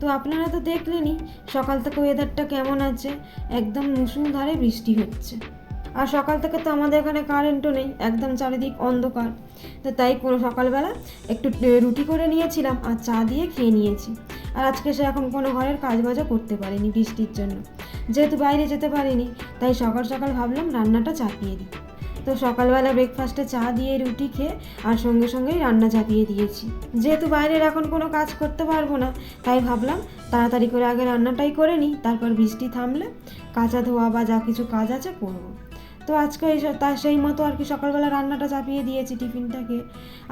তো আপনারা তো দেখলেনই, সকাল থেকে ওয়েদারটা কেমন আছে? একদম মুসুলধারে বৃষ্টি হচ্ছে। আর সকাল থেকে তো আমাদের এখানে কারেন্টও নেই, একদম চারিদিক অন্ধকার। তো তাই কোনো সকালবেলা একটু রুটি করে নিয়েছিলাম আর চা দিয়ে খেয়ে নিয়েছি। আর আজকে সে এখন কোনো ঘরের কাজবাজও করতে পারিনি বৃষ্টির জন্য। যেহেতু বাইরে যেতে পারিনি, তাই সকাল সকাল ভাবলাম রান্নাটা চাপিয়ে দিই। তো সকালবেলা ব্রেকফাস্টে চা দিয়ে রুটি খেয়ে আর সঙ্গে সঙ্গেই রান্না চাপিয়ে দিয়েছি। যেহেতু বাইরের এখন কোনো কাজ করতে পারব না, তাই ভাবলাম তাড়াতাড়ি করে আগে রান্নাটাই করে নিই, তারপর বৃষ্টি থামলে কাঁচা ধোয়া বা যা কিছু কাজ আছে করব। তো আজকে এই তার সেই মতো আর কি সকালবেলা রান্নাটা চাপিয়ে দিয়েছি টিফিনটাকে।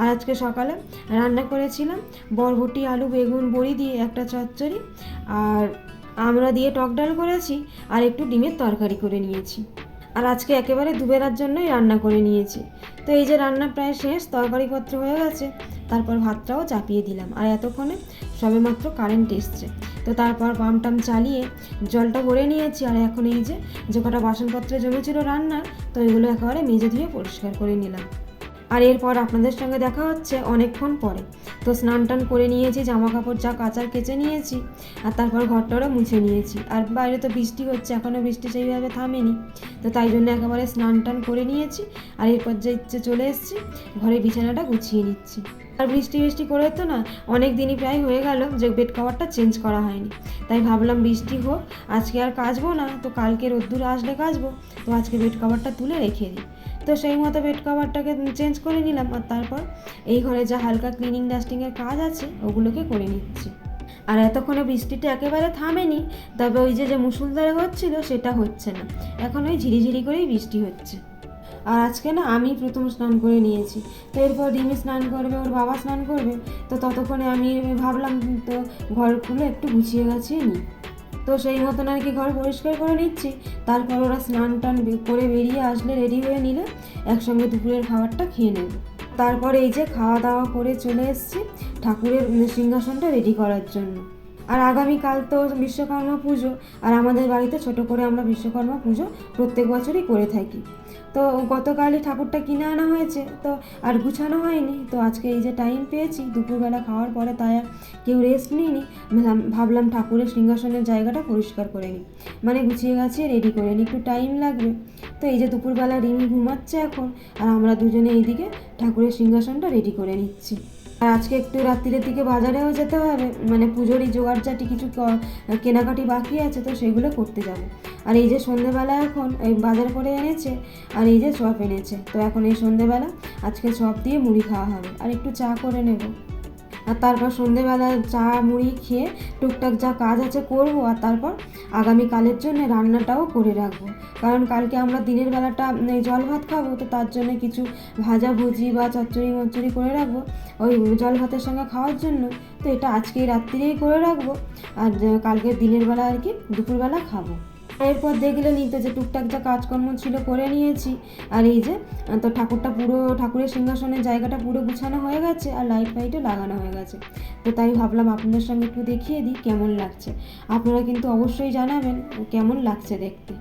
আর আজকে সকালে রান্না করেছিলাম বরবটি, আলু, বেগুন, বড়ি দিয়ে একটা চচ্চড়ি আর আমরা দিয়ে টক ডাল করেছি আর একটু ডিমের তরকারি করে নিয়েছি। আর আজকে একেবারে দুবেলার জন্যই রান্না করে নিয়েছি। তো এই যে রান্না প্রায় শেষ, তরকারিপত্র হয়ে গেছে, তারপর ভাতটাও চাপিয়ে দিলাম। আর এতক্ষণে সবে মাত্র কারেন্ট এসছে। তো তারপর পাম্পটাম টাম চালিয়ে জলটা ভরে নিয়েছি, আর এখন এই যে যে কটা বাসনপত্র জমেছিল রান্নার, তো এগুলো একেবারে মেজে ধুয়ে পরিষ্কার করে নিলাম। আর এরপর আপনাদের সঙ্গে দেখা হচ্ছে অনেকক্ষণ পরে। তো স্নান টান করে নিয়েছি জামা কাপড় যা কাচার কেচে নিয়েছি, আর তারপর ঘরটারও মুছে নিয়েছি। আর বাইরে তো বৃষ্টি হচ্ছে, এখনও বৃষ্টি সেইভাবে থামেনি। তো তাই জন্য একেবারে স্নান টান করে নিয়েছি, আর এরপর যে ইচ্ছে চলে এসেছি, ঘরে বিছানাটা গুছিয়ে নিচ্ছি। আর বৃষ্টি বৃষ্টি করে তো না, অনেক দিনই প্রায় হয়ে গেল যে বেড কভারটা চেঞ্জ করা হয়নি। তাই ভাবলাম বৃষ্টি হোক, আজকে আর কাচবো না, তো কালকে রোদ্দুর আসলে কাচবো। তো আজকে বেড কভারটা তুলে রেখে দিই। তো সেই মতো বেড কভারটাকে চেঞ্জ করে নিলাম আর তারপর এই ঘরে যা হালকা ক্লিনিং ডাস্টিংয়ের কাজ আছে, ওগুলোকে করে নিচ্ছি। আর এতক্ষণে বৃষ্টিটা একেবারে থামেনি, তবে ওই যে যে মুসুলধারে হচ্ছিল সেটা হচ্ছে না। এখন ওই ঝিরিঝিরি করেই বৃষ্টি হচ্ছে। আর আজকে না আমি প্রথম স্নান করে নিয়েছি। তো এরপর রিমি স্নান করবে, ওর বাবা স্নান করবে, তো ততক্ষণে আমি ভাবলাম তো ঘরগুলো একটু গুছিয়ে গাছিয়ে নিই। তো সেই মতন আর কি ঘর পরিষ্কার করে নিচ্ছি। তারপর ওরা স্নান টান করে বেরিয়ে আসলে রেডি হয়ে নিলে একসঙ্গে দুপুরের খাবারটা খেয়ে নেব। তারপর এই যে খাওয়া দাওয়া করে চলে এসছি ঠাকুরের সিংহাসনটা রেডি করার জন্য। আর আগামীকাল তো বিশ্বকর্মা পুজো, আর আমাদের বাড়িতে ছোট করে আমরা বিশ্বকর্মা পুজো প্রত্যেক বছরই করে থাকি। তো গতকালই ঠাকুরটা কিনে আনা হয়েছে, তো আর গুছানো হয়নি, তো আজকে এই যে টাইম পেয়েছি, দুপুরবেলা খাওয়ার পরে তাই কেউ রেস্ট নিইনি, ভাবলাম ঠাকুরের সিংহাসনের জায়গাটা পরিষ্কার করে নিই। মানে গুছিয়ে গাছিয়ে রেডি করে নিই, একটু টাইম লাগবে। তো এই যে দুপুরবেলা রিমি ঘুমাচ্ছে এখন, আর আমরা দুজনে এইদিকে ঠাকুরের সিংহাসনটা রেডি করে নিচ্ছি। আর আজকে একটু রাত্রিরের দিকে বাজারেও যেতে হবে। মানে পুজোরই জোগাড়জাটি কিছু কেনাকাটি বাকি আছে, তো সেগুলো করতে যাব। আর এই যে সন্ধেবেলা এখন, এই বাজার করে এনেছে, আর এই যে চপ এনেছে। তো এখন এই সন্ধেবেলা আজকে চপ দিয়ে মুড়ি খাওয়া হবে। আর একটু চা করে নেব। আর তারপর সন্ধেবেলা চা মুড়ি খেয়ে টুকটাক যা কাজ আছে করব আর তারপর আগামীকালের জন্য রান্নাটাও করে রাখব। কারণ কালকে আমরা দিনের বেলাটা জল ভাত খাব, তো তার জন্য কিছু ভাজা ভুজি বা চচ্চড়ি মচ্চড়ি করে রাখব। ওই জল ভাতের সঙ্গে খাওয়ার জন্য তো এটা আজকেই রাত্রিরেই করে রাখব। আর কালকে দিনের বেলা আর কি দুপুরবেলা খাব। এরপর দেখলে নিতে যে টুকটাক যা কাজকর্ম ছিল করে নিয়েছি। আর এই যে, তো ঠাকুরটা পুরো, ঠাকুরের সিংহাসনের জায়গাটা পুরো গুছানো হয়ে গেছে আর লাইট ফাইটও লাগানো হয়ে গেছে। তো তাই ভাবলাম আপনাদের সঙ্গে একটু দেখিয়ে দিই কেমন লাগছে। আপনারা কিন্তু অবশ্যই জানাবেন কেমন লাগছে দেখতে।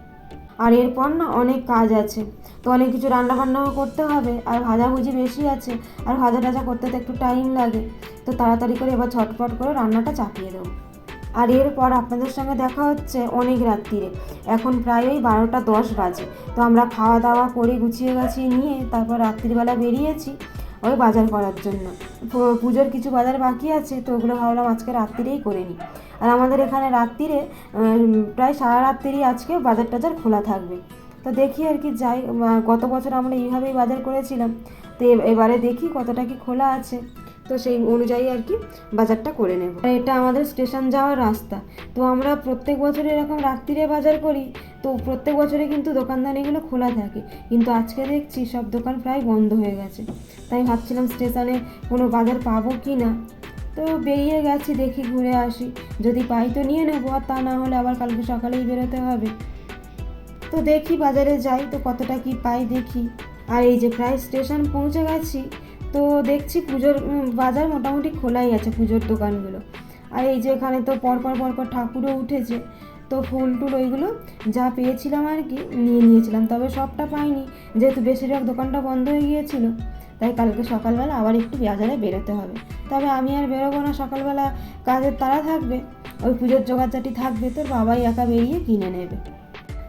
আর এরপর না অনেক কাজ আছে। তো অনেক কিছু রান্না বান্নাও করতে হবে আর ভাজাভুজি বেশি আছে। আর ভাজা টাজা করতে তো একটু টাইম লাগে। তো তাড়াতাড়ি করে এবার ঝটপট করে রান্নাটা চাপিয়ে দেবো। আর এরপর আপনাদের সঙ্গে দেখা হচ্ছে অনেক রাত্রিরে। এখন প্রায় ওই বারোটা দশ বাজে। তো আমরা খাওয়া দাওয়া করে গুছিয়ে গাছিয়ে নিয়ে তারপর রাত্রিবেলা বেরিয়েছি ওই বাজার করার জন্য। পুজোর কিছু বাজার বাকি আছে, তো ওগুলো ভাবলাম আজকে রাত্রিরেই করে নিই। আর আমাদের এখানে রাত্রিরে প্রায় সারা রাত্রিরই আজকে বাজার টাজার খোলা থাকবে। তো দেখি আর কি যাই গত বছর আমরা এইভাবেই বাজার করেছিলাম। তো এবারে দেখি কতটা কি খোলা আছে। তো সেই অনুযায়ী আর কি বাজারটা করে নেব। আর এটা আমাদের স্টেশন যাওয়ার রাস্তা। তো আমরা প্রত্যেক বছর এরকম রাত্রিরে বাজার করি, তো প্রত্যেক বছরে কিন্তু দোকানদানিগুলো খোলা থাকে। কিন্তু আজকে দেখছি সব দোকান প্রায় বন্ধ হয়ে গেছে। তাই ভাবছিলাম স্টেশনে কোনো বাজার পাবো কি না? তো বেরিয়ে গেছি, দেখি ঘুরে আসি। যদি পাই তো নিয়ে নেব, আর তা না হলে আবার কালকে সকালেই বেরোতে হবে। তো দেখি বাজারে যাই, তো কতটা কি পাই দেখি। আর এই যে প্রায় স্টেশন পৌঁছে গেছি তো দেখছি পুজোর বাজার মোটামুটি খোলাই আছে পুজোর দোকানগুলো। আর এই যে এখানে তো পরপর পরপর ঠাকুরও উঠেছে, তো ফুল টুল ওইগুলো যা পেয়েছিলাম আর কি নিয়ে নিয়েছিলাম। তবে সবটা পাইনি, যেহেতু বেশিরভাগ দোকানটা বন্ধ হয়ে গিয়েছিল, তাই কালকে সকালবেলা আবার একটু বাজারে বেরোতে হবে। তবে আমি আর বেরোবো না, সকালবেলা কাজের তারা থাকবে, ওই পুজোর জোগাড়জাটি থাকবে, তোর বাবাই একা বেরিয়ে কিনে নেবে।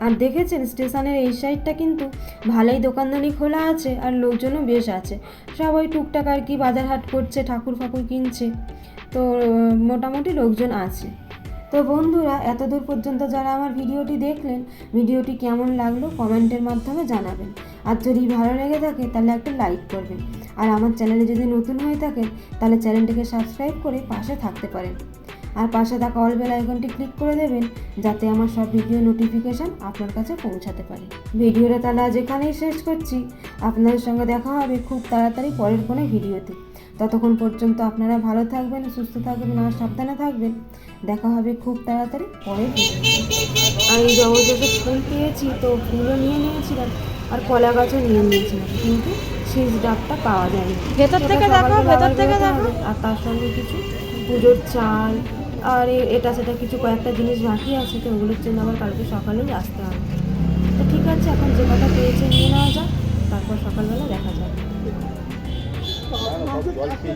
আর দেখেছেন, স্টেশনের এই সাইডটা কিন্তু ভালোই দোকানদানি খোলা আছে আর লোকজনও বেশ আছে। সবাই টুকটাক আর কি বাজার হাট করছে, ঠাকুর ফাকুর কিনছে। তো, মোটামুটি লোকজন আছে। তো বন্ধুরা এত দূর পর্যন্ত যারা আমার ভিডিওটি দেখলেন, ভিডিওটি কেমন লাগল কমেন্টের মাধ্যমে জানাবেন। আর যদি ভালো লেগে থাকে, তাহলে একটা লাইক করবেন। আর আমার চ্যানেলে যদি নতুন হয়ে থাকে তাহলে চ্যানেলটিকে সাবস্ক্রাইব করে পাশে থাকতে পারেন। আর পাশে থাকা অল বেল আইকনটি ক্লিক করে দেবেন যাতে আমার সব ভিডিও নোটিফিকেশান আপনার কাছে পৌঁছাতে পারে। ভিডিওটা তাহলে আজ এখানেই শেষ করছি। আপনাদের সঙ্গে দেখা হবে খুব তাড়াতাড়ি পরের কোনো ভিডিওতে। ততক্ষণ পর্যন্ত আপনারা ভালো থাকবেন সুস্থ থাকবেন আর সাবধানে থাকবেন। দেখা হবে খুব তাড়াতাড়ি পরের এই যে ফুল পেয়েছি তো ফুলও নিয়ে নিয়েছিলাম আর কলা গাছও নিয়ে নিয়েছিলাম কিন্তু শীষ ডাবটা পাওয়া যায়নি। ভেতর থেকে দেখো, ভেতর থেকে দেখো। আর তার সঙ্গে কিছু পুজোর চাল আর এটা সেটা কিছু কয়েকটা জিনিস বাকি আছে তো ওগুলোর জন্য আবার কালকে সকালেই আসতে হবে তো ঠিক আছে এখন যে কটা পেয়েছে নিয়ে নেওয়া যাক তারপর সকালবেলা দেখা যাবে জল খেয়ে